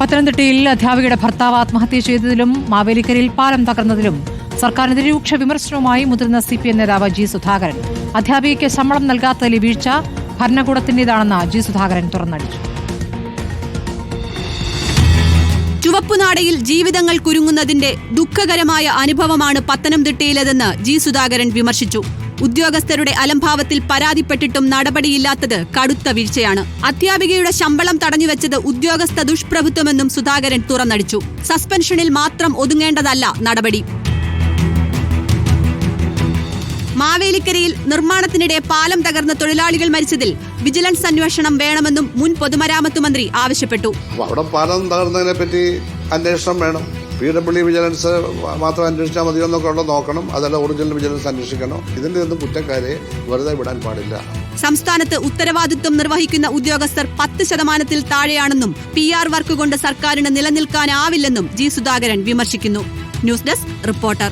പത്തനംതിട്ടയിൽ അധ്യാപികയുടെ ഭർത്താവ് ആത്മഹത്യ ചെയ്തതിലും മാവേലിക്കരയിൽ പാലം തകർന്നതിലും സർക്കാരിനെതിരെ രൂക്ഷ വിമർശനവുമായി മുതിർന്ന സി പി എം നേതാവ് ജി സുധാകരൻ. അധ്യാപികയ്ക്ക് ശമ്പളം നൽകാത്തതിലെ വീഴ്ച ഭരണകൂടത്തിന്റേതാണെന്ന് ജി സുധാകരൻ തുറന്നടിച്ചു. ചുവപ്പുനാടയിൽ ജീവിതങ്ങൾ കുരുങ്ങുന്നതിന്റെ ദുഃഖകരമായ അനുഭവമാണ് പത്തനംതിട്ടയിലെതെന്ന് ജി സുധാകരൻ വിമർശിച്ചു. ഉദ്യോഗസ്ഥരുടെ അലംഭാവത്തിൽ പരാതിപ്പെട്ടിട്ടും നടപടിയില്ലാത്തത് കടുത്ത വീഴ്ചയാണ്. അധ്യാപികയുടെ ശമ്പളം തടഞ്ഞുവെച്ചത് ഉദ്യോഗസ്ഥ ദുഷ്പ്രഭുത്വമെന്നും സുധാകരൻ തുറന്നടിച്ചു. സസ്പെൻഷനിൽ മാത്രം ഒതുങ്ങേണ്ടതല്ല നടപടി. മാവേലിക്കരയിൽ നിർമ്മാണത്തിനിടെ പാലം തകർന്ന തൊഴിലാളികൾ മരിച്ചതിൽ വിജിലൻസ് അന്വേഷണം വേണമെന്നും മുൻ പൊതുമരാമത്ത് മന്ത്രി ആവശ്യപ്പെട്ടു. അവിടെ പാലം തകർന്നതിനെ പറ്റി അന്വേഷണം വേണം. പി ഡബ്ല്യു വിജിലൻസ് മാത്രം അന്വേഷിച്ചാൽ മതിയോ എന്നൊക്കെ ഉണ്ടോ നോക്കണം. അതല്ല ഒറിജിനൽ വിജിലൻസ് അന്വേഷിക്കണം. ഇതിന്റെ ഒന്നും കുറ്റക്കാരെ വെറുതെ വിടാൻ പാടില്ല. സംസ്ഥാനത്ത് ഉത്തരവാദിത്വം നിർവഹിക്കുന്ന ഉദ്യോഗസ്ഥർ പത്ത് ശതമാനത്തിൽ താഴെയാണെന്നും പി ആർ വർക്ക് കൊണ്ട് സർക്കാരിന് നിലനിൽക്കാനാവില്ലെന്നും ജി സുധാകരൻ വിമർശിക്കുന്നു. News desk reporter.